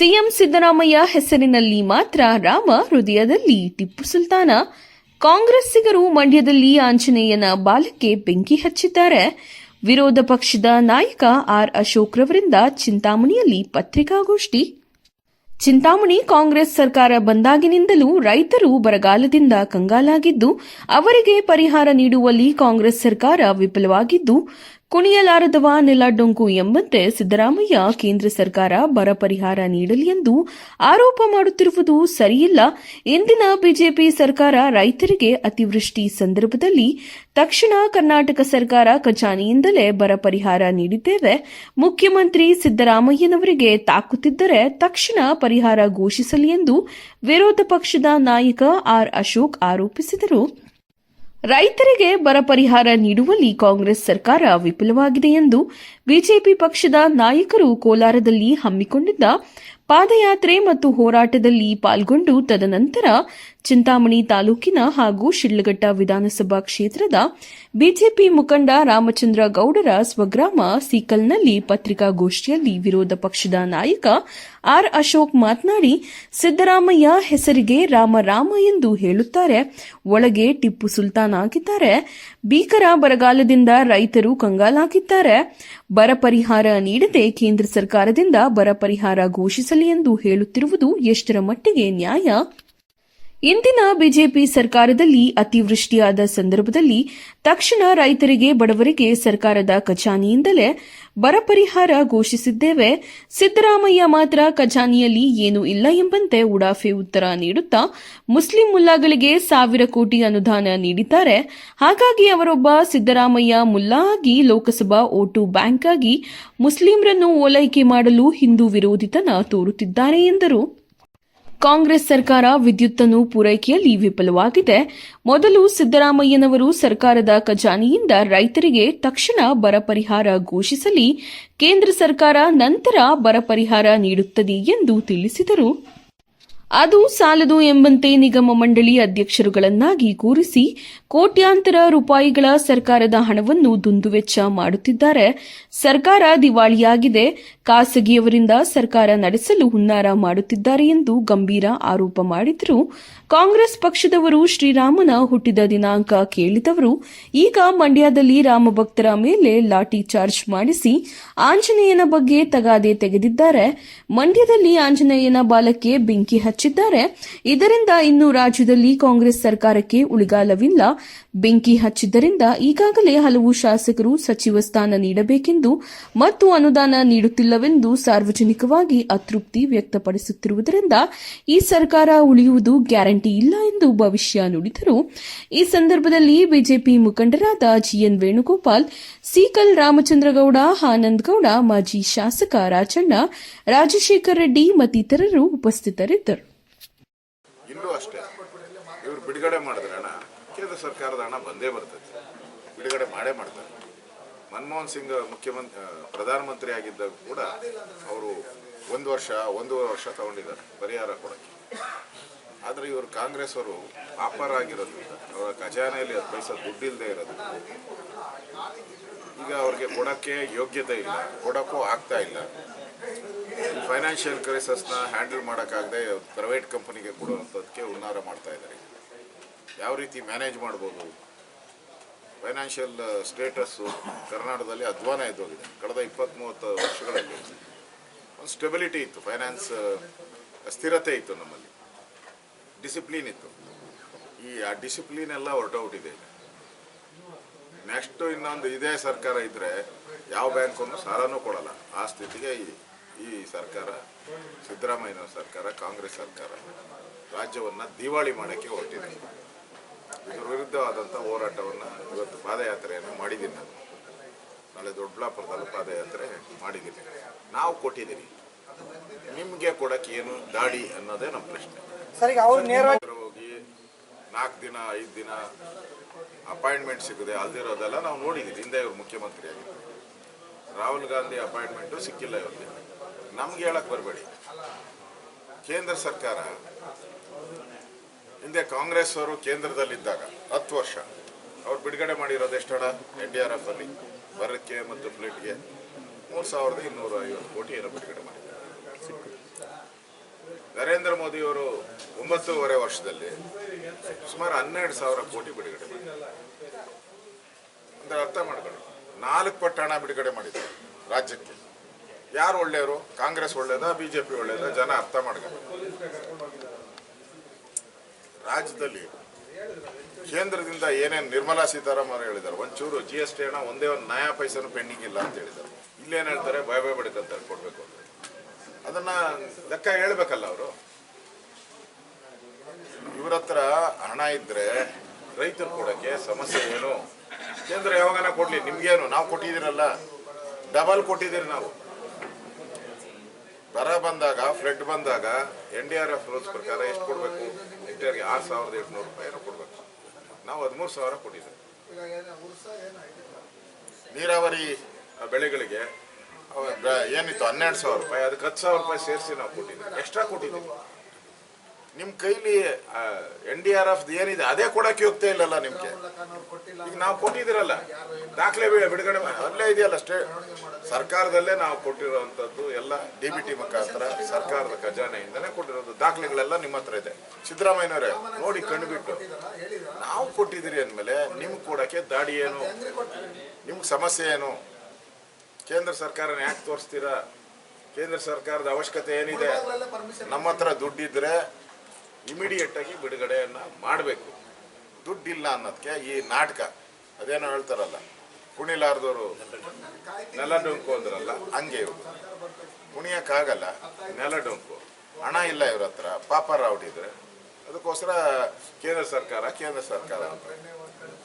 CM Siddaramaiah ಹೆಸರಿನಲ್ಲಿ ಮಾತ್ರ ರಾಮ ಹೃದಯದಲ್ಲಿ ಟಿಪ್ಪು ಸುಲ್ತಾನ. ಕಾಂಗ್ರೆಸ್ಸಿಗರು ಮಂಡ್ಯದಲ್ಲಿ ಆಂಜನೇಯನ ಬಾಲಕ್ಕೆ ಬೆಂಕಿ ಹಚ್ಚಿದ್ದಾರೆ. ವಿರೋಧ ಪಕ್ಷದ ನಾಯಕ ಆರ್ ಅಶೋಕ್ ರವರಿಂದ ಚಿಂತಾಮಣಿಯಲ್ಲಿ ಪತ್ರಿಕಾಗೋಷ್ಠಿ. ಚಿಂತಾಮಣಿ ಕಾಂಗ್ರೆಸ್ ಸರ್ಕಾರ ಬಂದಾಗಿನಿಂದಲೂ ರೈತರು ಬರಗಾಲದಿಂದ ಕಂಗಾಲಾಗಿದ್ದು, ಅವರಿಗೆ ಪರಿಹಾರ ನೀಡುವಲ್ಲಿ ಕಾಂಗ್ರೆಸ್ ಸರ್ಕಾರ ವಿಫಲವಾಗಿದ್ದು ಕುಣಿಯಲಾರದವ ನೆಲ ಡೊಂಕು ಎಂಬಂತೆ ಸಿದ್ದರಾಮಯ್ಯ ಕೇಂದ್ರ ಸರ್ಕಾರ ಬರ ಪರಿಹಾರ ನೀಡಲಿ ಎಂದು ಆರೋಪ ಮಾಡುತ್ತಿರುವುದು ಸರಿಯಿಲ್ಲ. ಇಂದಿನ ಬಿಜೆಪಿ ಸರ್ಕಾರ ರೈತರಿಗೆ ಅತಿವೃಷ್ಟಿ ಸಂದರ್ಭದಲ್ಲಿ ತಕ್ಷಣ ಕರ್ನಾಟಕ ಸರ್ಕಾರ ಖಜಾನೆಯಿಂದಲೇ ಬರ ಪರಿಹಾರ ನೀಡಿದ್ದೇವೆ. ಮುಖ್ಯಮಂತ್ರಿ ಸಿದ್ದರಾಮಯ್ಯನವರಿಗೆ ತಾಕುತ್ತಿದ್ದರೆ ತಕ್ಷಣ ಪರಿಹಾರ ಘೋಷಿಸಲಿ ಎಂದು ವಿರೋಧ ಪಕ್ಷದ ನಾಯಕ ಆರ್ ಅಶೋಕ್ ಆರೋಪಿಸಿದರು. ರೈತರಿಗೆ ಬರ ಪರಿಹಾರ ನೀಡುವಲ್ಲಿ ಕಾಂಗ್ರೆಸ್ ಸರ್ಕಾರ ವಿಫಲವಾಗಿದೆ ಎಂದು ಬಿಜೆಪಿ ಪಕ್ಷದ ನಾಯಕರು ಕೋಲಾರದಲ್ಲಿ ಹಮ್ಮಿಕೊಂಡಿದ್ದ ಪಾದಯಾತ್ರೆ ಮತ್ತು ಹೋರಾಟದಲ್ಲಿ ಪಾಲ್ಗೊಂಡು ತದನಂತರ ಚಿಂತಾಮಣಿ ತಾಲೂಕಿನ ಹಾಗೂ ಶಿಡ್ಲಘಟ್ಟ ವಿಧಾನಸಭಾ ಕ್ಷೇತ್ರದ ಬಿಜೆಪಿ ಮುಖಂಡ ರಾಮಚಂದ್ರ ಗೌಡರ ಸ್ವಗ್ರಾಮ ಸೀಕಲ್ನಲ್ಲಿ ಪತ್ರಿಕಾಗೋಷ್ಠಿಯಲ್ಲಿ ವಿರೋಧ ಪಕ್ಷದ ನಾಯಕ ಆರ್ ಅಶೋಕ್ ಮಾತನಾಡಿ, ಸಿದ್ದರಾಮಯ್ಯ ಹೆಸರಿಗೆ ರಾಮ ರಾಮ ಎಂದು ಹೇಳುತ್ತಾರೆ. ಒಳಗೆ ಟಿಪ್ಪು ಸುಲ್ತಾನ್ ಆಗಿದ್ದಾರೆ. ಭೀಕರ ಬರಗಾಲದಿಂದ ರೈತರು ಕಂಗಾಲಾಗಿದ್ದಾರೆ. ಬರ ಪರಿಹಾರ ನೀಡದೆ ಕೇಂದ್ರ ಸರ್ಕಾರದಿಂದ ಬರ ಪರಿಹಾರ ಘೋಷಿಸಲಿ ಎಂದು ಹೇಳುತ್ತಿರುವುದು ಎಷ್ಟರ ಮಟ್ಟಿಗೆ ನ್ಯಾಯ? ಇಂದಿನ ಬಿಜೆಪಿ ಸರ್ಕಾರದಲ್ಲಿ ಅತಿವೃಷ್ಟಿಯಾದ ಸಂದರ್ಭದಲ್ಲಿ ತಕ್ಷಣ ರೈತರಿಗೆ ಬಡವರಿಗೆ ಸರ್ಕಾರದ ಖಜಾನೆಯಿಂದಲೇ ಬರ ಪರಿಹಾರ ಘೋಷಿಸಿದ್ದೇವೆ. ಸಿದ್ದರಾಮಯ್ಯ ಮಾತ್ರ ಖಜಾನೆಯಲ್ಲಿ ಏನೂ ಇಲ್ಲ ಎಂಬಂತೆ ಉಡಾಫೆ ಉತ್ತರ ನೀಡುತ್ತಾ ಮುಸ್ಲಿಂ ಮುಲ್ಲಾಗಳಿಗೆ ಸಾವಿರ ಕೋಟಿ ಅನುದಾನ ನೀಡಿದ್ದಾರೆ. ಹಾಗಾಗಿ ಅವರೊಬ್ಬ ಸಿದ್ದರಾಮಯ್ಯ ಮುಲ್ಲಾ ಆಗಿ ಲೋಕಸಭಾ ಓಟು ಬ್ಯಾಂಕ್ ಆಗಿ ಮುಸ್ಲಿಂರನ್ನು ಓಲೈಕೆ ಮಾಡಲು ಹಿಂದೂ ವಿರೋಧಿತನ ತೋರುತ್ತಿದ್ದಾರೆ ಎಂದರು. ಕಾಂಗ್ರೆಸ್ ಸರ್ಕಾರ ವಿದ್ಯುತ್ತನ್ನು ಪೂರೈಕೆಯಲ್ಲಿ ವಿಫಲವಾಗಿದೆ. ಮೊದಲು ಸಿದ್ದರಾಮಯ್ಯನವರು ಸರ್ಕಾರದ ಖಜಾನೆಯಿಂದ ರೈತರಿಗೆ ತಕ್ಷಣ ಬರ ಪರಿಹಾರ ಘೋಷಿಸಲಿ. ಕೇಂದ್ರ ಸರ್ಕಾರ ನಂತರ ಬರ ಪರಿಹಾರ ನೀಡುತ್ತದೆ ಎಂದು ತಿಳಿಸಿದರು. ಅದು ಸಾಲದು ಎಂಬಂತೆ ನಿಗಮ ಮಂಡಳಿ ಅಧ್ಯಕ್ಷರುಗಳನ್ನಾಗಿ ಕೂರಿಸಿ ಕೋಟ್ಯಾಂತರ ರೂಪಾಯಿಗಳ ಸರ್ಕಾರದ ಹಣವನ್ನು ದುಂದುವೆಚ್ಚ ಮಾಡುತ್ತಿದ್ದಾರೆ. ಸರ್ಕಾರ ದಿವಾಳಿಯಾಗಿದೆ. ಖಾಸಗಿಯವರಿಂದ ಸರ್ಕಾರ ನಡೆಸಲು ಹುನ್ನಾರ ಮಾಡುತ್ತಿದ್ದಾರೆ ಎಂದು ಗಂಭೀರ ಆರೋಪ ಮಾಡಿದರು. ಕಾಂಗ್ರೆಸ್ ಪಕ್ಷದವರು ಶ್ರೀರಾಮನ ಹುಟ್ಟಿದ ದಿನಾಂಕ ಕೇಳಿದವರು, ಈಗ ಮಂಡ್ಯದಲ್ಲಿ ರಾಮಭಕ್ತರ ಮೇಲೆ ಲಾಠಿ ಚಾರ್ಜ್ ಮಾಡಿಸಿ ಆಂಜನೇಯನ ಬಗ್ಗೆ ತಗಾದೆ ತೆಗೆದಿದ್ದಾರೆ. ಮಂಡ್ಯದಲ್ಲಿ ಆಂಜನೇಯನ ಬಾಲಕ್ಕೆ ಬೆಂಕಿ ಹಚ್ಚಿದ್ದಾರೆ. ಇದರಿಂದ ಇನ್ನು ರಾಜ್ಯದಲ್ಲಿ ಕಾಂಗ್ರೆಸ್ ಸರ್ಕಾರಕ್ಕೆ ಉಳಿಗಾಲವಿಲ್ಲ. ಬೆಂಕಿ ಹಚ್ಚಿದ್ದರಿಂದ ಈಗಾಗಲೇ ಹಲವು ಶಾಸಕರು ಸಚಿವ ಸ್ಥಾನ ನೀಡಬೇಕೆಂದು ಮತ್ತು ಅನುದಾನ ನೀಡುತ್ತಿಲ್ಲವೆಂದು ಸಾರ್ವಜನಿಕವಾಗಿ ಅತೃಪ್ತಿ ವ್ಯಕ್ತಪಡಿಸುತ್ತಿರುವುದರಿಂದ ಈ ಸರ್ಕಾರ ಉಳಿಯುವುದು ಗ್ಯಾರಂಟಿ. ಇಲ್ಲ ಎಂದು ಭವಿಷ್ಯ ನುಡಿದರು. ಈ ಸಂದರ್ಭದಲ್ಲಿ ಬಿಜೆಪಿ ಮುಖಂಡರಾದ ಜಿಎನ್ ವೇಣುಗೋಪಾಲ್, ಸೀಕಲ್ ರಾಮಚಂದ್ರಗೌಡ, ಆನಂದ್ ಗೌಡ, ಮಾಜಿ ಶಾಸಕ ರಾಜಣ್ಣ, ರಾಜಶೇಖರ್ ರೆಡ್ಡಿ ಮತ್ತಿತರರು ಉಪಸ್ಥಿತರಿದ್ದರು. ಮನಮೋಹನ್ ಸಿಂಗ್ ಮುಖ್ಯಮಂತ್ರಿ ಪ್ರಧಾನಮಂತ್ರಿ ಆಗಿದ್ದಾಗ ಕೂಡ ಅವರು ಒಂದು ವರ್ಷ ಒಂದೂವರೆ ವರ್ಷ ತಗೊಂಡಿದ್ದಾರೆ, ಪರಿಹಾರ ಕೊಡೋಕ್ಕೆ. ಆದರೆ ಇವರು ಕಾಂಗ್ರೆಸ್ ಅವರು ಪಾಪರ್ ಆಗಿರೋದ್ರಿಂದ ಅವರ ಖಜಾನೆಯಲ್ಲಿ ಹತ್ತು ಪೈಸಾ ದುಡ್ಡಿಲ್ಲದೆ ಇರೋದು. ಈಗ ಅವ್ರಿಗೆ ಕೊಡೋಕ್ಕೆ ಯೋಗ್ಯತೆ ಇಲ್ಲ, ಕೊಡೋಕ್ಕೂ ಆಗ್ತಾ ಇಲ್ಲ. ಫೈನಾನ್ಷಿಯಲ್ ಕ್ರೈಸಸ್ನ ಹ್ಯಾಂಡಲ್ ಮಾಡೋಕ್ಕಾಗದೆ ಪ್ರೈವೇಟ್ ಕಂಪನಿಗೆ ಕೊಡುವಂಥದ್ದಕ್ಕೆ ಹುನ್ನಾರ ಮಾಡ್ತಾ ಇದ್ದಾರೆ. ಯಾವ ರೀತಿ ಮ್ಯಾನೇಜ್ ಮಾಡ್ಬೋದು? ಫೈನಾನ್ಷಿಯಲ್ ಸ್ಟೇಟಸ್ಸು ಕರ್ನಾಟಕದಲ್ಲಿ ಅಧ್ವಾನ ಎದ್ದೋಗಿದೆ. ಕಳೆದ ಇಪ್ಪತ್ತ್ ಮೂವತ್ತು ವರ್ಷಗಳಲ್ಲಿ ಒಂದು ಸ್ಟೆಬಿಲಿಟಿ ಇತ್ತು. ಫೈನಾನ್ಸ್ ಸ್ಥಿರತೆ ಇತ್ತು ನಮ್ಮಲ್ಲಿ. ಡಿಸಿಪ್ಲಿನ್ ಇತ್ತು. ಈ ಆ ಡಿಸಿಪ್ಲಿನ್ ಎಲ್ಲ ಹೊರಟೋಗ್ಬಿಟ್ಟಿದೆ ನೆಕ್ಸ್ಟ್ ಇನ್ನೊಂದು ಇದೇ ಸರ್ಕಾರ ಇದ್ದರೆ ಯಾವ ಬ್ಯಾಂಕನ್ನು ಸಾಲನೂ ಕೊಡಲ್ಲ. ಆ ಸ್ಥಿತಿಗೆ ಈ ಈ ಸರ್ಕಾರ, ಸಿದ್ದರಾಮಯ್ಯನ ಸರ್ಕಾರ, ಕಾಂಗ್ರೆಸ್ ಸರ್ಕಾರ ರಾಜ್ಯವನ್ನು ದಿವಾಳಿ ಮಾಡೋಕ್ಕೆ ಹೊರಟಿದೆ. ಇದ್ರ ವಿರುದ್ಧವಾದಂಥ ಹೋರಾಟವನ್ನು ಇವತ್ತು ಪಾದಯಾತ್ರೆಯನ್ನು ಮಾಡಿದ್ದೀನಿ ನಾನು. ನಾಳೆ ದೊಡ್ಡಬಳ್ಳಾಪುರದಲ್ಲಿ ಪಾದಯಾತ್ರೆ ಮಾಡಿದ್ದೀನಿ. ನಾವು ಕೊಟ್ಟಿದ್ದೀರಿ. ನಿಮಗೆ ಕೊಡಕ್ಕೆ ಏನು ದಾಡಿ ಅನ್ನೋದೇ ನಮ್ಮ ಪ್ರಶ್ನೆ. ಸರ್ ಈಗ ಅವ್ರು ನೇರವಾಗಿ ಹೋಗಿ ನಾಲ್ಕು ದಿನ ಐದು ದಿನ ಅಪಾಯಿಂಟ್ಮೆಂಟ್ ಸಿಗದೆ ಅಲ್ದಿರೋದೆಲ್ಲ ನಾವು ನೋಡಿದ್ದೀವಿ ಹಿಂದೆ ಇವರು ಮುಖ್ಯಮಂತ್ರಿ ಆಗಿದ್ರು ರಾಹುಲ್ ಗಾಂಧಿ ಅಪಾಯಿಂಟ್ಮೆಂಟು ಸಿಕ್ಕಿಲ್ಲ ಇವ್ರಿಗೆ. ನಮ್ಗೆ ಹೇಳಕ್ ಬರಬೇಡಿ. ಕೇಂದ್ರ ಸರ್ಕಾರ ಹಿಂದೆ ಕಾಂಗ್ರೆಸ್ ಅವರು ಕೇಂದ್ರದಲ್ಲಿದ್ದಾಗ ಹತ್ತು ವರ್ಷ ಅವ್ರು ಬಿಡುಗಡೆ ಮಾಡಿರೋದು ಎಷ್ಟು ಹಣ? ಎನ್ ಡಿ ಆರ್ ಎಫ್ ಅಲ್ಲಿ. ಬರಕ್ಕೆ ಮತ್ತು ಫ್ಲೈಟ್ಗೆ ಮೂರು ಸಾವಿರದ ಇನ್ನೂರ ಐವತ್ತು ಕೋಟಿ ಏನೋ ಬಿಡುಗಡೆ ಮಾಡಿದ್ದಾರೆ ನರೇಂದ್ರ ಮೋದಿಯವರು ಒಂಬತ್ತೂವರೆ ವರ್ಷದಲ್ಲಿ ಸುಮಾರು ಹನ್ನೆರಡು ಸಾವಿರ ಕೋಟಿ ಬಿಡುಗಡೆ ಮಾಡಿದ್ದಾರೆ. ಅಂದ್ರೆ ಅರ್ಥ ಮಾಡ್ಕೊಂಡು ನಾಲ್ಕು ಪಟ್ಟು ಹಣ ಬಿಡುಗಡೆ ಮಾಡಿದ್ದಾರೆ ರಾಜ್ಯಕ್ಕೆ. ಯಾರು ಒಳ್ಳೆಯವರು? ಕಾಂಗ್ರೆಸ್ ಒಳ್ಳೇದಾ ಪಿ ಒಳ್ಳೇದಾ ಜನ ಅರ್ಥ ಮಾಡ್ಕೊಂಡು ರಾಜ್ಯದಲ್ಲಿ ಕೇಂದ್ರದಿಂದ ಏನೇನು ನಿರ್ಮಲಾ ಸೀತಾರಾಮನ್ ಹೇಳಿದ್ದಾರೆ, ಒಂಚೂರು ಜಿ ಎಸ್ ಟಿ ಹಣ, ಒಂದೇ ಒಂದು ನಯಾ ಪೈಸನು ಪೆಂಡಿಂಗ್ ಇಲ್ಲ ಅಂತ ಹೇಳಿದ್ದಾರೆ. ಇಲ್ಲೇನು ಹೇಳ್ತಾರೆ? ಭಯ ಭಯ ಬಡಿತಂತ ಕೊಡ್ಬೇಕು ಅಂತ. ಅದನ್ನ ಲೆಕ್ಕ ಹೇಳ್ಬೇಕಲ್ಲ ಅವರು. ಇವ್ರ ಹತ್ರ ಹಣ ಇದ್ರೆ ರೈತರು ಕೊಡಕ್ಕೆ ಸಮಸ್ಯೆ ಏನು? ಕೇಂದ್ರ ಯಾವಾಗನ ಕೊಡ್ಲಿ, ನಿಮ್ಗೇನು? ನಾವು ಕೊಟ್ಟಿದ್ದೀರಲ್ಲ. ಡಬಲ್ ಕೊಟ್ಟಿದ್ದೀರಿ ನಾವು. ಬರ ಬಂದಾಗ, ಫ್ಲಡ್ ಬಂದಾಗ N D R F rules ಪ್ರಕಾರ ಎಷ್ಟು ಕೊಡಬೇಕು? ಹೆಕ್ಟೇರ್ಗೆ ಆರು ಸಾವಿರದ ಎಂಟುನೂರು ರೂಪಾಯಿ ಕೊಡಬೇಕು. ನಾವು ಹದಿಮೂರು ಸಾವಿರ ಕೊಟ್ಟಿದ್ದೀವಿ. ನೀರಾವರಿ ಬೆಳೆಗಳಿಗೆ ಏನಿತ್ತು? ಹನ್ನೆರಡು ಸಾವಿರ ರೂಪಾಯಿ. ಅದಕ್ಕೆ ಹತ್ತು ಸಾವಿರ ರೂಪಾಯಿ ಸೇರಿಸಿ ನಾವು ಕೊಟ್ಟಿದ್ದೀವಿ. ಎಕ್ಸ್ಟ್ರಾ ಕೊಟ್ಟಿದ್ದೀವಿ. ನಿಮ್ಮ ಕೈಲಿ ಎನ್ ಡಿ ಆರ್ ಎಫ್ ಏನಿದೆ, ಅದೇ ಕೊಡಕ್ಕೆ ಹೋಗ್ತಾ ಇಲ್ಲಲ್ಲ ನಿಮಗೆ? ಈಗ ನಾವು ಕೊಟ್ಟಿದ್ದೀರಲ್ಲ, ದಾಖಲೆ ಬಿಡುಗಡೆ ಅಲ್ಲೇ ಇದೆಯಲ್ಲ ಸ್ಟೇ ಸರ್ಕಾರದಲ್ಲೇ ನಾವು ಕೊಟ್ಟಿರುವಂಥದ್ದು ಎಲ್ಲ ಡಿ ಬಿ ಟಿ ಮುಖಾಂತರ ಸರ್ಕಾರದ ಖಜಾನೆಯಿಂದನೇ ಕೊಟ್ಟಿರೋದು. ದಾಖಲೆಗಳೆಲ್ಲ ನಿಮ್ಮ ಹತ್ರ ಇದೆ. ಸಿದ್ದರಾಮಯ್ಯನವರೇ, ನೋಡಿ ಕಣ್ಬಿಟ್ಟು. ನಾವು ಕೊಟ್ಟಿದ್ದೀರಿ ಅಂದಮೇಲೆ ನಿಮ್ಗೆ ಕೊಡೋಕ್ಕೆ ದಾಡಿ ಏನು? ನಿಮ್ಗೆ ಸಮಸ್ಯೆ ಏನು? ಕೇಂದ್ರ ಸರ್ಕಾರ ಯಾಕೆ ತೋರಿಸ್ತೀರಾ? ಕೇಂದ್ರ ಸರ್ಕಾರದ ಅವಶ್ಯಕತೆ ಏನಿದೆ? ನಮ್ಮ ಹತ್ರ ದುಡ್ಡಿದ್ರೆ ಇಮಿಡಿಯೇಟ್ ಆಗಿ ಬಿಡುಗಡೆಯನ್ನ ಮಾಡಬೇಕು. ದುಡ್ಡಿಲ್ಲ ಅನ್ನೋದಕ್ಕೆ ಈ ನಾಟಕ. ಅದೇನೋ ಹೇಳ್ತಾರಲ್ಲ ಕುಣಿಲಾರ್ದವರು ನೆಲ ಡೊಂಕು ಅಂದ್ರಲ್ಲ ಹಂಗೆ ಇವರು. ಕುಣಿಯಕ್ಕಾಗಲ್ಲ ನೆಲ ಡೊಂಕು. ಹಣ ಇಲ್ಲ ಇವ್ರ ಹತ್ರ ಪಾಪ ರಾವ್ಡಿದ್ರೆ ಅದಕ್ಕೋಸ್ಕರ ಕೇಂದ್ರ ಸರ್ಕಾರ ಕೇಂದ್ರ ಸರ್ಕಾರ ಅಂತ.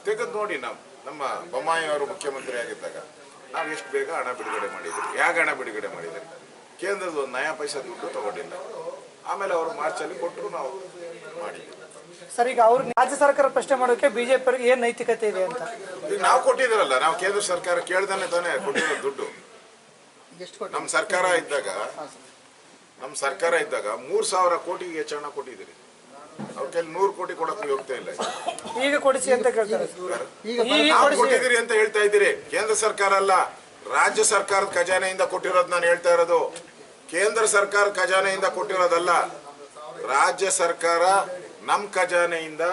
ತೆಗೆದು ನೋಡಿ ನಮ್ಮ ನಮ್ಮ ಬೊಮ್ಮಾಯಿ ಅವರು ಮುಖ್ಯಮಂತ್ರಿ ಆಗಿದ್ದಾಗ. ನಾವು ಎಷ್ಟು ಬೇಗ ಹಣ ಬಿಡುಗಡೆ ಮಾಡಿದ್ರು? ಯಾಕೆ ಹಣ ಬಿಡುಗಡೆ ಮಾಡಿದ್ರು? ಕೇಂದ್ರದ ಒಂದು ನಯಾ ಪೈಸಾ ದುಡ್ಡು ತಗೊಂಡಿಲ್ಲ ಆಮೇಲೆ ಅವರು ಮಾರ್ಚಲ್ಲಿ ಕೊಟ್ಟರು ನಾವು ಮಾಡಿದ್ವಿ. ಸರ್ ಈಗ ಅವ್ರು ರಾಜ್ಯ ಸರ್ಕಾರ ಪ್ರಶ್ನೆ ಮಾಡೋಕೆ ಬಿಜೆಪಿ ಅವ್ರಿಗೆ ಏನ್ ನೈತಿಕತೆ ಇದೆ ಅಂತ? ಈಗ ನಾವು ಕೊಟ್ಟಿದ್ದೀರಲ್ಲ ನಾವು ಕೇಂದ್ರ ಸರ್ಕಾರ ಕೇಳ್ದಾನೆ ತಾನೇ ಕೊಟ್ಟಿರೋ ದುಡ್ಡು. ನಮ್ಮ ಸರ್ಕಾರ ಇದ್ದಾಗ ನಮ್ಮ ಸರ್ಕಾರ ಇದ್ದಾಗ ಮೂರ್ ಸಾವಿರ ಕೋಟಿಗೆ ಹೆಚ್ಚು ಹಣ ಕೊಟ್ಟಿದ್ದೀರಿ. ಅವ್ರ ಕೈಲಿ ನೂರು ಕೋಟಿ ಕೊಡಕ್ಕೆ ಹೋಗ್ತಾ ಇಲ್ಲ ಈಗ ಕೊಡಿಸಿ ಅಂತ ಕೇಳ್ತಾರೆ. ಈಗ ನಾವು ಕೊಟ್ಟಿದ್ದೀರಿ ಅಂತ ಹೇಳ್ತಾ ಇದ್ದೀರಿ. ಕೇಂದ್ರ ಸರ್ಕಾರ ಅಲ್ಲ ರಾಜ್ಯ ಸರ್ಕಾರದ ಖಜಾನೆಯಿಂದ ಕೊಟ್ಟಿರೋದು ನಾನು ಹೇಳ್ತಾ ಇರೋದು. ಕೇಂದ್ರ ಸರ್ಕಾರ ಖಜಾನೆಯಿಂದ ಕೊಟ್ಟಿರೋದಲ್ಲ ರಾಜ್ಯ ಸರ್ಕಾರ ನಮ್ಮ ಖಜಾನೆಯಿಂದ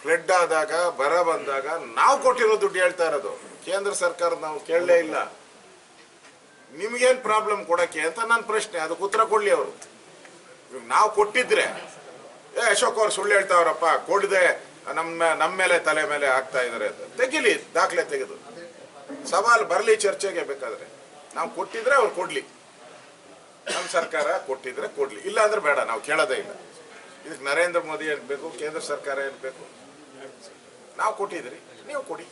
ಫ್ಲಡ್ ಆದಾಗ ಬರ ಬಂದಾಗ ನಾವು ಕೊಟ್ಟಿರೋ ದುಡ್ಡು ಹೇಳ್ತಾ ಇರೋದು. ಕೇಂದ್ರ ಸರ್ಕಾರ ನಾವು ಕೇಳಲೇ ಇಲ್ಲ. ನಿಮ್ಗೇನ್ ಪ್ರಾಬ್ಲಮ್ ಕೊಡಕ್ಕೆ ಅಂತ ನನ್ನ ಪ್ರಶ್ನೆ ಅದಕ್ಕೆ ಉತ್ತರ ಕೊಡ್ಲಿ ಅವರು. ನಾವು ಕೊಟ್ಟಿದ್ರೆ ಏ, ಅಶೋಕ್ ಅವ್ರು ಸುಳ್ಳು ಹೇಳ್ತಾವ್ರಪ್ಪ, ಕೊಡದೆ ನಮ್ಮ ನಮ್ಮ ಮೇಲೆ ತಲೆ ಮೇಲೆ ಆಗ್ತಾ ಇದಾರೆ ಅಂತ. ತೆಗಿಲಿ, ದಾಖಲೆ ತೆಗೆದು. ಸವಾಲ್ ಬರಲಿ ಚರ್ಚೆಗೆ ಬೇಕಾದ್ರೆ. ನಾವು ಕೊಟ್ಟಿದ್ರೆ ಅವ್ರು ಕೊಡ್ಲಿ. ನಮ್ಮ ಸರ್ಕಾರ ಕೊಟ್ಟಿದ್ರೆ ಕೊಡ್ಲಿ. ಇಲ್ಲ ಅಂದ್ರೆ ಬೇಡ, ನಾವು ಕೇಳೋದೇ ಇಲ್ಲ. ಇದಕ್ಕೆ ನರೇಂದ್ರ ಮೋದಿ ಏನ್ಬೇಕು ಕೇಂದ್ರ ಸರ್ಕಾರ ಏನ್ಬೇಕು ನಾವು ಕೊಟ್ಟಿದ್ರಿ, ನೀವು ಕೊಡಿ.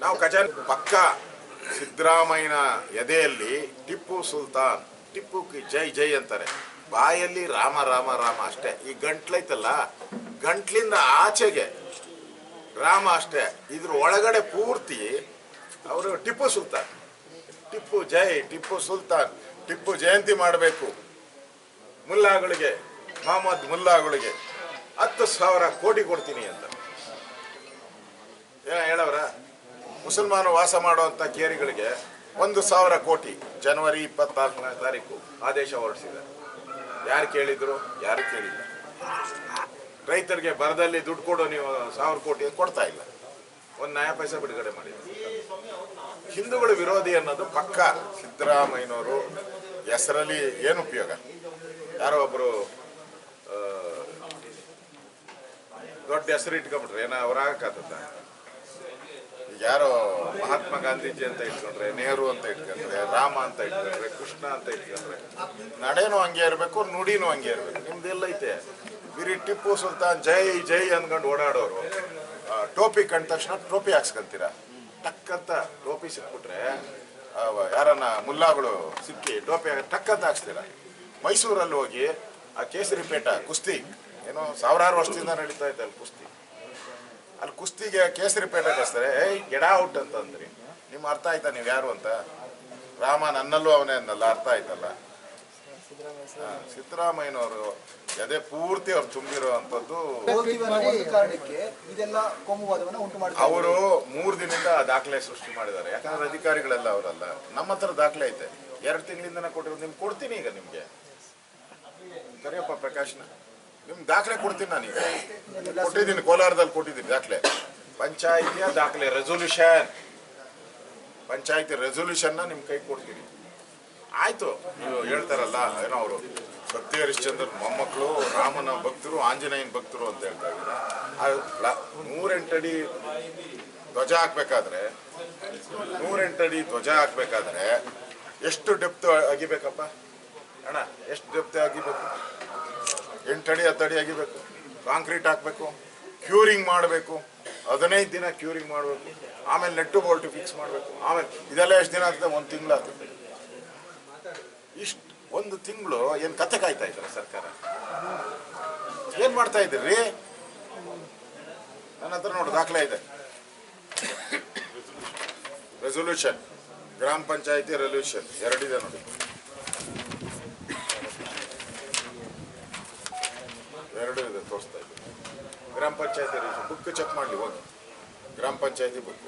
ನಾವು ಖಜಾನೆ ಪಕ್ಕ ಸಿದ್ದರಾಮಯ್ಯನ ಎದೆಯಲ್ಲಿ ಟಿಪ್ಪು ಸುಲ್ತಾನ್ ಟಿಪ್ಪು ಜೈ ಜೈ ಅಂತಾರೆ. ಬಾಯಲ್ಲಿ ರಾಮ ರಾಮ ರಾಮ ಅಷ್ಟೇ. ಈ ಗಂಟ್ಲೈತಲ್ಲ, ಗಂಟ್ಲಿಂದ ಆಚೆಗೆ ರಾಮ ಅಷ್ಟೇ. ಇದ್ರ ಒಳಗಡೆ ಪೂರ್ತಿ ಅವರು ಟಿಪ್ಪು ಸುಲ್ತಾನ್. ಟಿಪ್ಪು ಜೈ, ಟಿಪ್ಪು ಸುಲ್ತಾನ್, ಟಿಪ್ಪು ಜಯಂತಿ ಮಾಡಬೇಕು. ಮುಲ್ಲಾಗಳಿಗೆ, ಮೊಹಮ್ಮದ್ ಮುಲ್ಲಾಗಳಿಗೆ ಹತ್ತು ಸಾವಿರ ಕೋಟಿ ಕೊಡ್ತೀನಿ ಅಂತ. ಏನ ಹೇಳವ್ರ? ಮುಸಲ್ಮಾನ ವಾಸ ಮಾಡುವಂತ ಕೇರಿಗಳಿಗೆ ಒಂದು ಸಾವಿರ ಕೋಟಿ. ಜನವರಿ ಇಪ್ಪತ್ನಾಲ್ಕನೇ ತಾರೀಕು ಆದೇಶ ಹೊರಡಿಸಿದ್ದಾರೆ. ಯಾರು ಕೇಳಿದ್ರು? ಯಾರು ಕೇಳಿಲ್ಲ. ರೈತರಿಗೆ ಬರದಲ್ಲಿ ದುಡ್ಡು ಕೊಡು ನೀವು ಸಾವಿರ ಕೋಟಿ ಕೊಡ್ತಾ ಇಲ್ಲ. ಒಂದು ನ್ಯಾಯ ಪೈಸೆ ಬಿಡುಗಡೆ ಮಾಡಿದ್ರು. ಹಿಂದೂಗಳ ವಿರೋಧಿ ಅನ್ನೋದು ಪಕ್ಕ ಸಿದ್ದರಾಮಯ್ಯನವರು ಹೆಸರಲ್ಲಿ ಏನು ಉಪಯೋಗ? ಯಾರೋ ಒಬ್ರು ಆ, ದೊಡ್ಡ ಹೆಸರು ಇಟ್ಕೊಂಡ್ಬಿಟ್ರೆ. ಏನೋ ಈಗ ಯಾರೋ ಮಹಾತ್ಮ ಗಾಂಧೀಜಿ ಅಂತ ಇಟ್ಕೊಂಡ್ರೆ, ನೆಹರು ಅಂತ ಇಟ್ಕೊಂಡ್ರೆ, ರಾಮ ಅಂತ ಇಟ್ಕೊಂಡ್ರೆ, ಕೃಷ್ಣ ಅಂತ ಇಟ್ಕೊಂಡ್ರೆ, ನಡೆನೂ ಹಂಗೆ ಇರಬೇಕು, ನುಡಿನೂ ಹಂಗೆ ಇರಬೇಕು. ನಿಮ್ದು ಐತೆ. ಬಿರಿ ಟಿಪ್ಪು ಸುಲ್ತಾನ್, ಜೈ ಜೈ ಅಂದ್ಕೊಂಡು ಓಡಾಡೋರು. ಟೋಪಿ ಕಂಡ ತಕ್ಷಣ ಟೋಪಿ ಹಾಕ್ಸ್ಕೊಂತೀರ? ಟಕ್ಕಂತ ಟೋಪಿ ಸಿಕ್ಬಿಟ್ರೆ ಯಾರನ್ನ ಮುಲ್ಲಾಗಳು ಸಿಕ್ಕಿ ಟೋಪಿ ಟಕ್ಕಂತ ಹಾಕ್ಸ್ತೀರ? ಮೈಸೂರಲ್ಲಿ ಹೋಗಿ ಆ ಕೇಸರಿ ಪೇಟ ಕುಸ್ತಿ, ಏನೋ ಸಾವಿರಾರು ವರ್ಷದಿಂದ ನಡೀತಾ ಇದೆ ಅಲ್ಲಿ ಕುಸ್ತಿ. ಅಲ್ಲಿ ಕುಸ್ತಿಗೆ ಕೇಸರಿ ಪೇಟೆ ಕಳಿಸ್ತಾರೆ ಏಯ್ ಗೆಡ ಔಟ್ ಅಂತ ಅಂದ್ರಿ. ನಿಮ್ ಅರ್ಥ ಆಯ್ತಾ ನೀವು ಯಾರು ಅಂತ? ರಾಮ ನನ್ನಲ್ಲೂ ಅವನೇ ಅಂದಲ್ಲ ಅರ್ಥ ಆಯ್ತಲ್ಲ? ಸಿದ್ದರಾಮಯ್ಯನವರು ಅದೇ ಪೂರ್ತಿ ಅವ್ರು ತುಂಬಿರೋ ಮಾಡ್ತಾರೆ ಅವರು ಮೂರು ದಿನದಿಂದ ಆ ದಾಖಲೆ ಸೃಷ್ಟಿ ಮಾಡಿದ್ದಾರೆ. ಯಾಕಂದ್ರೆ ಅಧಿಕಾರಿಗಳೆಲ್ಲ ಅವರಲ್ಲ. ನಮ್ಮ ಹತ್ರ ದಾಖಲೆ ಐತೆ. ಎರಡು ತಿಂಗಳಿಂದ ಕೊಟ್ಟಿರೋದು ನಿಮ್ಗೆ ಕೊಡ್ತೀನಿ ಈಗ ನಿಮ್ಗೆ. ಕರಿಯಪ್ಪ ಪ್ರಕಾಶ್ನ. ನಿಮ್ ದಾಖಲೆ ಕೊಡ್ತೀನಿ ನಾನು ಈಗ. ಕೊಟ್ಟಿದ್ದೀನಿ, ಕೋಲಾರದಲ್ಲಿ ಕೊಟ್ಟಿದ್ದೀನಿ ದಾಖಲೆ. ಪಂಚಾಯಿತಿಯ ದಾಖಲೆ ರೆಸೊಲ್ಯೂಷನ್ ಪಂಚಾಯಿತಿ ರೆಸೊಲ್ಯೂಷನ್ನ ನಿಮ್ಮ ಕೈ ಕೊಡ್ತೀನಿ. ಆಯ್ತು, ನೀವು ಹೇಳ್ತಾರಲ್ಲ, ಏನೋ ಅವರು ಸತ್ಯ ಹರಿಶ್ಚಂದ್ರ ಮೊಮ್ಮಕ್ಕಳು ರಾಮನ ಭಕ್ತರು, ಆಂಜನೇಯನ ಭಕ್ತರು ಅಂತ ಹೇಳ್ತಾ ಇದ್ದಾರೆ. ನೂರೆಂಟಡಿ ಧ್ವಜ ಹಾಕ್ಬೇಕಾದ್ರೆ ನೂರೆಂಟಡಿ ಧ್ವಜ ಹಾಕ್ಬೇಕಾದ್ರೆ, ಎಷ್ಟು ಡೆಪ್ತ್ ಅಗಿಬೇಕಪ್ಪ? ಅಣ್ಣ, ಎಷ್ಟು ಡೆಪ್ತ್ ಅಗಿಬೇಕು? ಎಂಟಡಿ ಹತ್ತಡಿ ಆಗಿಬೇಕು. ಕಾಂಕ್ರೀಟ್ ಹಾಕಬೇಕು, ಕ್ಯೂರಿಂಗ್ ಮಾಡಬೇಕು. ಹದಿನೈದು ದಿನ ಕ್ಯೂರಿಂಗ್ ಮಾಡಬೇಕು. ಆಮೇಲೆ ನೆಟ್ಟು ಬೋಲ್ಟ್ ಫಿಕ್ಸ್ ಮಾಡಬೇಕು. ಆಮೇಲೆ ಇದೆಲ್ಲ ಎಷ್ಟು ದಿನ ಆಗ್ತದೆ? ಒಂದು ತಿಂಗಳು ಆಗ್ತದೆ. ಇಷ್ಟು, ಒಂದು ತಿಂಗಳು ಏನು ಕತೆ ಕಾಯ್ತಾ ಇದ್ದಾರೆ ಸರ್ಕಾರ? ಏನು ಮಾಡ್ತಾ ಇದ್ದೀರಿ? ನನ್ನ ಹತ್ರ ನೋಡಿ, ದಾಖಲೆ ಇದೆ. ರೆಸೊಲ್ಯೂಷನ್ ಗ್ರಾಮ ಪಂಚಾಯತಿ ರೆಸೊಲ್ಯೂಷನ್ ಎರಡಿದೆ ನೋಡಿ. ಎರಡು ಇದೆ, ತೋರಿಸ್ತಾ ಇದ್ದೀನಿ. ಗ್ರಾಮ ಪಂಚಾಯತಿ ಬುಕ್ ಚೆಕ್ ಮಾಡಲಿ, ಹೋಗಿ. ಗ್ರಾಮ ಪಂಚಾಯತಿ ಬುಕ್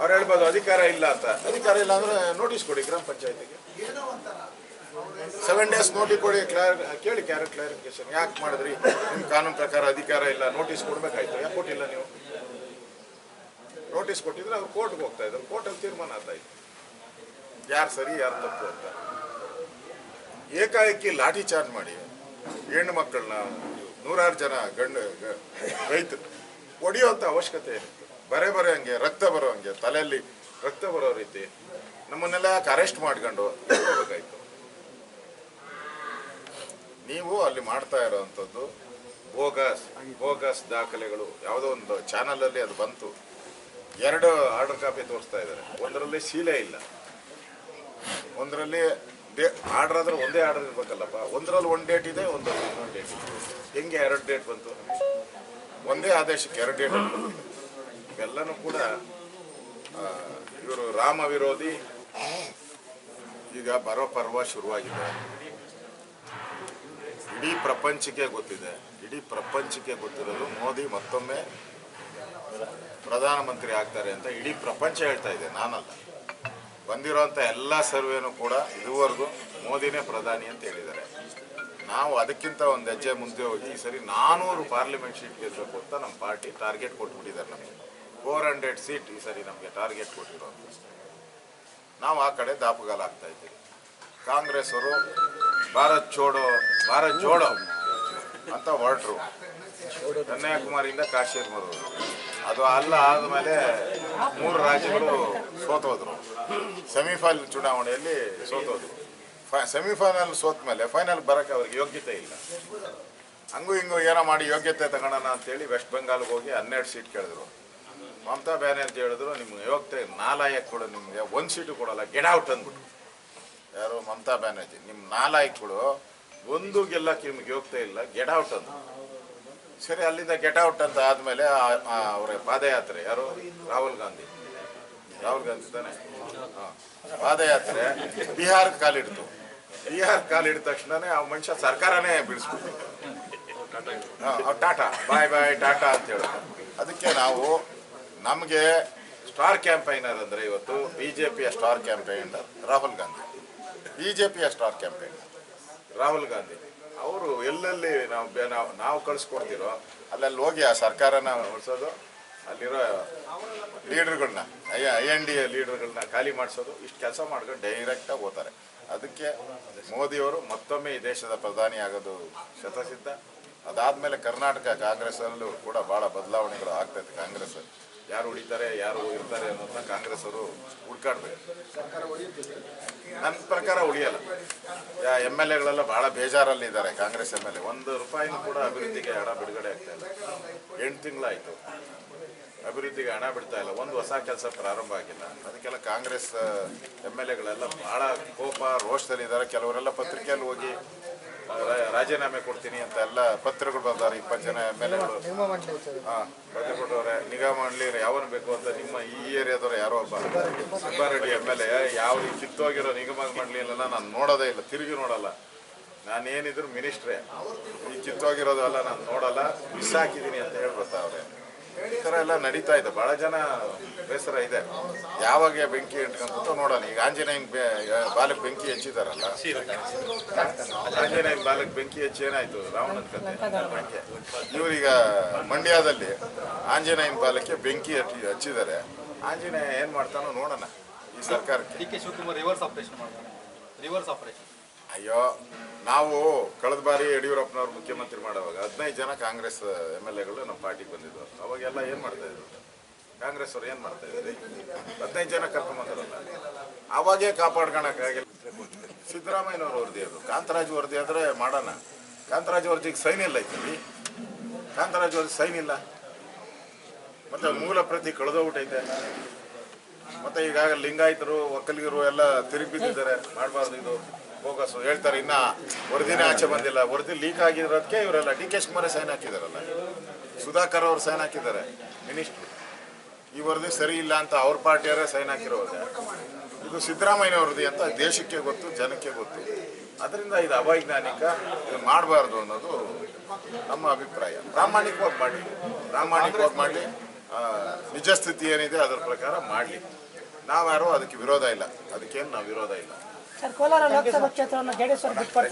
ಅವ್ರು ಹೇಳ್ಬೋದು, ಅಧಿಕಾರ ಇಲ್ಲ ಅಂತ. ಅಧಿಕಾರ ಇಲ್ಲ ಅಂದ್ರೆ ನೋಟಿಸ್ ಕೊಡಿ ಗ್ರಾಮ ಪಂಚಾಯತಿಗೆ. ಸೆವೆನ್ ಡೇಸ್ ನೋಟಿಸ್ ಕೊಡಿ ಕ್ಲಾರ್ ಕೇಳಿ ಕ್ಯಾರ ಕ್ಲಾರಿಫಿಕೇಶನ್ ಯಾಕೆ ಮಾಡಿದ್ರಿ? ನಿಮ್ಮ ಕಾನೂನು ಪ್ರಕಾರ ಅಧಿಕಾರ ಇಲ್ಲ ನೋಟಿಸ್ ಕೊಡ್ಬೇಕಾಯ್ತು, ಯಾಕೆ ಕೊಟ್ಟಿಲ್ಲ ನೀವು? ನೋಟಿಸ್ ಕೊಟ್ಟಿದ್ರೆ ಅವ್ರು ಕೋರ್ಟ್ಗೆ ಹೋಗ್ತಾ ಇದ್ರು. ಕೋರ್ಟಲ್ಲಿ ತೀರ್ಮಾನ ಆಗ್ತಾ ಇತ್ತು. ಯಾರು ಸರಿ, ಯಾರು ತಪ್ಪು ಅಂತ. ಏಕಾಏಕಿ ಲಾಠಿ ಚಾರ್ಜ್ ಮಾಡಿ. ಹೆಣ್ಣು ಮಕ್ಕಳನ್ನ ನೂರಾರು ಜನ ಗಂಡು ರೈತರು ಹೊಡೆಯುವಂಥ ಅವಶ್ಯಕತೆ ಏನಿತ್ತು ಬರೇ ಬರೆ ಹಂಗೆ, ರಕ್ತ ಬರೋ ಹಂಗೆ, ತಲೆಯಲ್ಲಿ ರಕ್ತ ಬರೋ ರೀತಿ ನಮ್ಮನ್ನೆಲ್ಲ ಯಾಕೆ ಅರೆಸ್ಟ್ ಮಾಡ್ಕೊಂಡು ಹೋಗ್ಬೇಕಾಯ್ತು. ನೀವು ಅಲ್ಲಿ ಮಾಡ್ತಾ ಇರೋವಂಥದ್ದು ಬೋಗಸ್ ಬೋಗಸ್ ದಾಖಲೆಗಳು. ಯಾವುದೋ ಒಂದು ಚಾನಲಲ್ಲಿ ಅದು ಬಂತು. ಎರಡು ಆರ್ಡರ್ ಕಾಪಿ ತೋರಿಸ್ತಾ ಇದ್ದಾರೆ. ಒಂದರಲ್ಲಿ ಶೀಲೆ ಇಲ್ಲ. ಒಂದರಲ್ಲಿ ಡೇ, ಆರ್ಡರ್ ಆದ್ರೆ ಒಂದೇ ಆರ್ಡರ್ ಇರ್ಬೇಕಲ್ಲಪ್ಪ. ಒಂದರಲ್ಲಿ ಒಂದು ಡೇಟ್ ಇದೆ, ಒಂದರಲ್ಲಿ ಇನ್ನೊಂದು ಡೇಟ್ ಇದೆ. ಹೆಂಗೆ ಎರಡು ಡೇಟ್ ಬಂತು? ಒಂದೇ ಆದೇಶಕ್ಕೆ ಎರಡು ಡೇಟ್ ಇವೆಲ್ಲನೂ ಕೂಡ ಇವರು ರಾಮ ವಿರೋಧಿ. ಈಗ ಬರೋ ಪರ್ವ ಶುರುವಾಗಿದೆ. ಇಡೀ ಪ್ರಪಂಚಕ್ಕೆ ಗೊತ್ತಿದೆ. ಇಡೀ ಪ್ರಪಂಚಕ್ಕೆ ಗೊತ್ತಿರೋದು ಮೋದಿ ಮತ್ತೊಮ್ಮೆ ಪ್ರಧಾನಮಂತ್ರಿ ಆಗ್ತಾರೆ ಅಂತ ಇಡೀ ಪ್ರಪಂಚ ಹೇಳ್ತಾ ಇದೆ. ನಾನಲ್ಲ. ಬಂದಿರೋಂಥ ಎಲ್ಲ ಸರ್ವೇನೂ ಕೂಡ ಇದುವರೆಗೂ ಮೋದಿನೇ ಪ್ರಧಾನಿ ಅಂತ ಹೇಳಿದ್ದಾರೆ. ನಾವು ಅದಕ್ಕಿಂತ ಒಂದು ಹೆಜ್ಜೆ ಮುಂದೆ ಹೋಗಿ ಈ ಸರಿ ನಾನೂರು ಪಾರ್ಲಿಮೆಂಟ್ ಸೀಟ್ ಗೆಲ್ಲಬೇಕು ಅಂತ ನಮ್ಮ ಪಾರ್ಟಿ ಟಾರ್ಗೆಟ್ ಕೊಟ್ಬಿಟ್ಟಿದ್ದಾರೆ ನಮಗೆ. ಫೋರ್ ಹಂಡ್ರೆಡ್ ಸೀಟ್ ಈ ಸರಿ ನಮಗೆ ಟಾರ್ಗೆಟ್ ಕೊಟ್ಟಿರೋದು ನಾವು ಆ ಕಡೆ ದಾಪುಗಾಲ ಆಗ್ತಾ ಇದ್ದೀವಿ. ಕಾಂಗ್ರೆಸ್ ಅವರು ಭಾರತ್ ಚೋಡೋ ಭಾರತ್ ಜೋಡೋ ಅಂತ ಹೊರಟರು. ಕನ್ಯಾಕುಮಾರಿಯಿಂದ ಕಾಶ್ಮೀರ ಬರೋರು ಅದು ಅಲ್ಲ ಆದಮೇಲೆ ಮೂರು ರಾಜ್ಯಗಳು ಸೋತೋದ್ರು ಸೆಮಿಫೈನಲ್ ಚುನಾವಣೆಯಲ್ಲಿ ಸೋತೋದು. ಸೆಮಿಫೈನಲ್ ಸೋತ ಮೇಲೆ ಫೈನಲ್ ಬರೋಕ್ಕೆ ಅವ್ರಿಗೆ ಯೋಗ್ಯತೆ ಇಲ್ಲ. ಹಂಗು ಹಿಂಗೂ ಏನೋ ಮಾಡಿ ಯೋಗ್ಯತೆ ತಗೊಳ್ಳೋಣ ಅಂತೇಳಿ ವೆಸ್ಟ್ ಬೆಂಗಾಲ್ಗೆ ಹೋಗಿ ಹನ್ನೆರಡು ಸೀಟ್ ಕೇಳಿದ್ರು. ಮಮತಾ ಬ್ಯಾನರ್ಜಿ ಹೇಳಿದ್ರು, ನಿಮ್ಗೆ ಯೋಗ್ಯತೆ ನಾಲಾಯಕ್ ಕೊಡು, ನಿಮಗೆ ಒಂದು ಸೀಟು ಕೊಡಲ್ಲ ಗೆಡ್ ಔಟ್ ಅಂದ್ಬಿಟ್ಟು. ಯಾರು ಮಮತಾ ಬ್ಯಾನರ್ಜಿ ನಿಮ್ಮ ನಾಲಾಯಕ್ ಕೊಡು, ಒಂದು ಗೆಲ್ಲಕ್ಕೆ ನಿಮ್ಗೆ ಯೋಗ್ಯತೆ ಇಲ್ಲ ಗೆಡ್ ಔಟ್ ಅಂದ್ರು. ಸರಿ, ಅಲ್ಲಿಂದ ಗೆಟ್ ಔಟ್ ಅಂತ ಆದಮೇಲೆ ಅವರ ಪಾದಯಾತ್ರೆ ಯಾರು? ರಾಹುಲ್ ಗಾಂಧಿ. ರಾಹುಲ್ ಗಾಂಧಿ ತಾನೆ. ಪಾದಯಾತ್ರೆ, ಬಿಹಾರ್ ಕಾಲಿಡ್ತು ಬಿಹಾರ್ ಕಾಲಿಡಿದ ತಕ್ಷಣನೇ ಆ ಮನುಷ್ಯ ಸರ್ಕಾರನೇ ಬಿಡಿಸ್ಬಿಟ್ಟು ಟಾಟಾ. ಬಾಯ್ ಬಾಯ್, ಟಾಟಾ ಅಂತ ಹೇಳಿದ್ರು ಅದಕ್ಕೆ ನಾವು ನಮಗೆ ಸ್ಟಾರ್ ಕ್ಯಾಂಪೈನರ್ ಅಂದರೆ ಇವತ್ತು ಬಿ ಜೆ ಪಿಯ star campaigner Rahul Gandhi. B star campaigner Rahul Gandhi. ಅವರು ಎಲ್ಲೆಲ್ಲಿ ನಾವು ನಾವು ಕಳಿಸ್ಕೊಡ್ತಿರೋ, ಅಲ್ಲೆಲ್ಲಿ ಹೋಗಿ ಆ ಸರ್ಕಾರನ ಉಳಿಸೋದು ಅಲ್ಲಿರೋ ಲೀಡರ್ಗಳನ್ನ, ಐ ಐ ಎನ್ ಡಿ ಲೀಡರ್ಗಳನ್ನ ಖಾಲಿ ಮಾಡಿಸೋದು, ಇಷ್ಟು ಕೆಲಸ ಮಾಡ್ಕೊಂಡು ಡೈರೆಕ್ಟಾಗಿ ಹೋಗ್ತಾರೆ. ಅದಕ್ಕೆ ಮೋದಿಯವರು ಮತ್ತೊಮ್ಮೆ ಈ ದೇಶದ ಪ್ರಧಾನಿ ಆಗೋದು ಶತಸಿದ್ಧ. ಅದಾದಮೇಲೆ ಕರ್ನಾಟಕ ಕಾಂಗ್ರೆಸ್ಸಲ್ಲೂ ಕೂಡ ಭಾಳ ಬದಲಾವಣೆಗಳು ಆಗ್ತೈತೆ ಕಾಂಗ್ರೆಸ್ ಯಾರು ಉಳಿತಾರೆ, ಯಾರು ಇರ್ತಾರೆ ಅನ್ನೋದನ್ನ ಕಾಂಗ್ರೆಸ್ ಅವರು ಹುಡ್ಕಾಡ್ಬೇಕು. ನನ್ನ ಪ್ರಕಾರ ಉಳಿಯಲ್ಲ. ಎಂ ಎಲ್ ಎಗಳೆಲ್ಲ ಭಾಳ ಬೇಜಾರಲ್ಲಿದ್ದಾರೆ ಕಾಂಗ್ರೆಸ್ ಎಂ ಎಲ್ ಎ. ಒಂದು ರೂಪಾಯಿನೂ ಕೂಡ ಅಭಿವೃದ್ಧಿಗೆ ಹಣ ಬಿಡುಗಡೆ ಆಗ್ತಾ ಇಲ್ಲ. ಎಂಟು ತಿಂಗಳಾಯಿತು. ಅಭಿವೃದ್ಧಿಗೆ ಹಣ ಬಿಡ್ತಾ ಇಲ್ಲ. ಒಂದು ಹೊಸ ಕೆಲಸ ಪ್ರಾರಂಭ ಆಗಿಲ್ಲ. ಅದಕ್ಕೆಲ್ಲ ಕಾಂಗ್ರೆಸ್ ಎಂ ಎಲ್ ಎಗಳೆಲ್ಲ ಭಾಳ ಕೋಪ ರೋಷದಲ್ಲಿದ್ದಾರೆ ಕೆಲವರೆಲ್ಲ ಪತ್ರಿಕೆಯಲ್ಲಿ ಹೋಗಿ ರಾಜೀನಾಮೆ ಕೊಡ್ತೀನಿ ಅಂತ ಎಲ್ಲ ಪತ್ರಗಳು ಬಂದಾರೆ ಇಪ್ಪತ್ತು ಜನ ಎಂ ಎಲ್ ಎಗಳು. ಹಾಂ ಕೊಟ್ಟವ್ರೆ ನಿಗಮ ಮಾಡಲಿ ಯಾವನು ಬೇಕು ಅಂತ ನಿಮ್ಮ ಈ ಏರಿಯಾದವ್ರು ಯಾರೋ ಒಬ್ಬ ಸುಬ್ಬಾರೆಡ್ಡಿ ಎಂ ಎಲ್ ಎ ಯಾವ ಕಿತ್ತೋಗಿರೋ ನಿಗಮ ಮಂಡಳಿಯಲ್ಲೆಲ್ಲ ನಾನು ನೋಡೋದೇ ಇಲ್ಲ. ತಿರುಗಿ ನೋಡಲ್ಲ. ನಾನೇನಿದ್ರು ಮಿನಿಸ್ಟ್ರೇ. ಈ ಕಿತ್ತೋಗಿರೋದೆಲ್ಲ ನಾನು ನೋಡಲ್ಲ. ಮಿಸ್ ಹಾಕಿದ್ದೀನಿ ಅಂತ ಹೇಳಿ ಬರ್ತಾವ್ರೆ ಈ ಥರ ಎಲ್ಲ ನಡೀತಾ ಇದೆ. ಭಾಳ ಜನ ಬೇಸರ ಇದೆ. ಯಾವಾಗ ಬೆಂಕಿ ಇಟ್ಕೊಂತ ನೋಡೋಣ. ಈಗ ಆಂಜನೇಯನ್ ಬಾಲಕ್ ಬೆಂಕಿ ಹಚ್ಚಿದಾರಲ್ಲ. ಆಂಜನೇಯನ್ ಬಾಲಕ್ ಬೆಂಕಿ ಹಚ್ಚಿ ಏನಾಯ್ತು? ರಾವಣನ ಕತೆ. ಇವರೀಗ ಇವ್ರೀಗ ಮಂಡ್ಯದಲ್ಲಿ ಆಂಜನೇಯನ್ ಬಾಲಕ್ಕೆ ಬೆಂಕಿ ಹಚ್ಚಿ ಹಚ್ಚಿದ್ದಾರೆ. ಆಂಜನೇಯ ಏನ್ ಮಾಡ್ತಾನೋ ನೋಡೋಣ ಈ ಸರ್ಕಾರಕ್ಕೆ. D K Shivakumar reverse operation ಮಾಡ್ತಾರೆ ರಿವರ್ಸ್ ಆಪರೇಷನ್ ಅಯ್ಯೋ, ನಾವು ಕಳೆದ ಬಾರಿ ಯಡಿಯೂರಪ್ಪನವ್ರು ಮುಖ್ಯಮಂತ್ರಿ ಮಾಡುವಾಗ ಹದಿನೈದು ಜನ ಕಾಂಗ್ರೆಸ್ ಎಂ ಎಲ್ ಎಗಳು ನಮ್ಮ ಪಾರ್ಟಿಗೆ ಬಂದಿದ್ದರು ಅವಾಗೆಲ್ಲ ಏನು ಮಾಡ್ತಾ ಇದ್ರು? ಕಾಂಗ್ರೆಸ್ ಅವ್ರು ಏನು ಮಾಡ್ತಾ ಇದ್ರಿ? ಹದಿನೈದು ಜನ ಕರ್ಕೊಂಬಂದ್ರಲ್ಲ. ಅವಾಗೇ ಕಾಪಾಡ್ಕೊಳಕ್ಕಾಗಿಲ್ಲ. ಸಿದ್ದರಾಮಯ್ಯನವ್ರ ವರದಿ ಅದು. ಕಾಂತರಾಜ್ ವರದಿ ಆದರೆ ಮಾಡೋಣ. ಕಾಂತರಾಜ್ ವರದಿಗೆ ಸೈನ್ ಇಲ್ಲ ಐತಿ ಕಾಂತರಾಜ್ ವರದಿ ಸೈನ್ ಇಲ್ಲ. ಮತ್ತು ಮೂಲ ಪ್ರತಿ ಕಳೆದೋಗ್ಬಿಟ್ಟೈತೆ ಮತ್ತು ಈಗಾಗ ಲಿಂಗಾಯತರು ಒಕ್ಕಲಿಗರು ಎಲ್ಲ ತಿರುಗಿ ಬಿದ್ದಿದ್ದಾರೆ ಮಾಡಬಾರ್ದು ಇದು. ಬೋಗಸ್ ಹೇಳ್ತಾರೆ, ಇನ್ನ ವರದಿನೇ ಆಚೆ ಬಂದಿಲ್ಲ. ವರದಿ ಲೀಕ್ ಆಗಿರೋದಕ್ಕೆ ಇವರೆಲ್ಲ ಡಿ ಕೆ ಶಿವಕುಮಾರ್ ಸೈನ್ ಹಾಕಿದಾರಲ್ಲ. ಸುಧಾಕರ್ ಅವರು ಸೈನ್ ಹಾಕಿದ್ದಾರೆ ಮಿನಿಸ್ಟ್ರು ಈ ವರದಿ ಸರಿ ಇಲ್ಲ ಅಂತ ಅವ್ರ ಪಾರ್ಟಿಯವರೇ ಸೈನ್ ಹಾಕಿರೋದೆ ಇದು ಸಿದ್ದರಾಮಯ್ಯ ವರದಿ ಅಂತ ದೇಶಕ್ಕೆ ಗೊತ್ತು, ಜನಕ್ಕೆ ಗೊತ್ತು. ಅದರಿಂದ ಇದು ಅವೈಜ್ಞಾನಿಕ, ಇದು ಮಾಡಬಾರ್ದು ಅನ್ನೋದು ನಮ್ಮ ಅಭಿಪ್ರಾಯ. ಪ್ರಾಮಾಣಿಕವಾಗಿ ಮಾಡಿ, ಪ್ರಾಮಾಣಿಕವಾಗಿ ಮಾಡಲಿ ನಿಜ ಸ್ಥಿತಿ ಏನಿದೆ ಅದರ ಪ್ರಕಾರ ಮಾಡಲಿ. ನಾವ್ಯಾರು ಅದಕ್ಕೆ ವಿರೋಧ ಇಲ್ಲ. ಅದಕ್ಕೇನು ನಾವು ವಿರೋಧ ಇಲ್ಲ. ಸರ್ ಕೋಲಾರ ಲೋಕಸಭಾ ಕ್ಷೇತ್ರವನ್ನು ಜೆಡಿಎಸ್ ಅವರು ಬಿಟ್ಕೊಡ್ತಾರೆ.